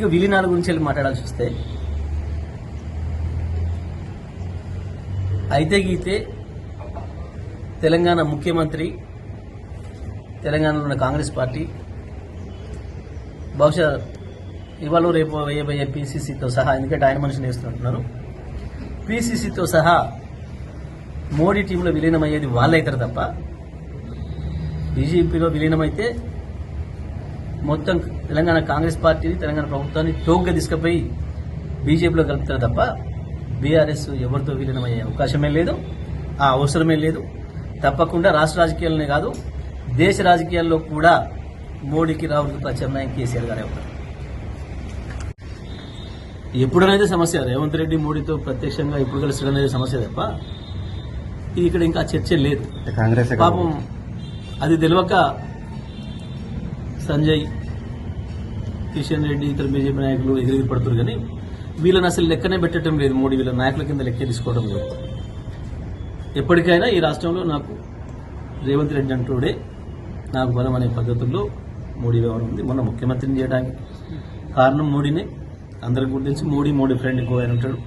ఇక విలీనాల గురించి వెళ్ళి మాట్లాడాల్సి వస్తే. అయితే గీతే తెలంగాణ ముఖ్యమంత్రి తెలంగాణలో ఉన్న కాంగ్రెస్ పార్టీ బహుశా ఇవాళ రేపు వేయబోయే పీసీసీతో సహా ఎందుకంటే ఆయన మనిషిని వేస్తున్నట్టున్నారు. పీసీసీతో సహా మోడీ టీంలో విలీనమయ్యేది వాళ్ళైతారు తప్ప బీజేపీలో విలీనమైతే మొత్తం తెలంగాణ కాంగ్రెస్ పార్టీని తెలంగాణ ప్రభుత్వాన్ని తోగ్గా తీసుకుపోయి బీజేపీలో కలుపుతారు తప్ప బీఆర్ఎస్ ఎవరితో విలీనమయ్యే అవకాశమే లేదు ఆ అవసరమే లేదు. తప్పకుండా రాష్ట్ర రాజకీయాలనే కాదు దేశ రాజకీయాల్లో కూడా మోడీకి రాహుల్ ప్రత్యామ్నాయం కేసీఆర్ గారే ఉంటారు ఎప్పుడనేది సమస్య రేవంత్ రెడ్డి మోడీతో ప్రత్యక్షంగా ఇప్పుడు కలిసి అనేది సమస్య తప్ప ఇది ఇక్కడ ఇంకా చర్చ లేదు. కాంగ్రెస్ పాపం అది తెలియక సంజయ్ కిషన్ రెడ్డి ఇతర బీజేపీ నాయకులు ఎగిరి పడుతున్నారు కానీ వీళ్ళని అసలు లెక్కనే పెట్టడం లేదు. మోడీ వీళ్ళ నాయకుల కింద లెక్క తీసుకోవడం లేదు. ఎప్పటికైనా ఈ రాష్ట్రంలో నాకు రేవంత్ రెడ్డి అంటూడే నాకు బలం అనే పద్ధతుల్లో మోడీ వ్యవహారం ఉంది. మొన్న ముఖ్యమంత్రిని చేయడానికి కారణం మోడీనే. అందరికి గుర్తించి మోడీ మోడీ ఫ్రెండ్ గో ఉంటాడు.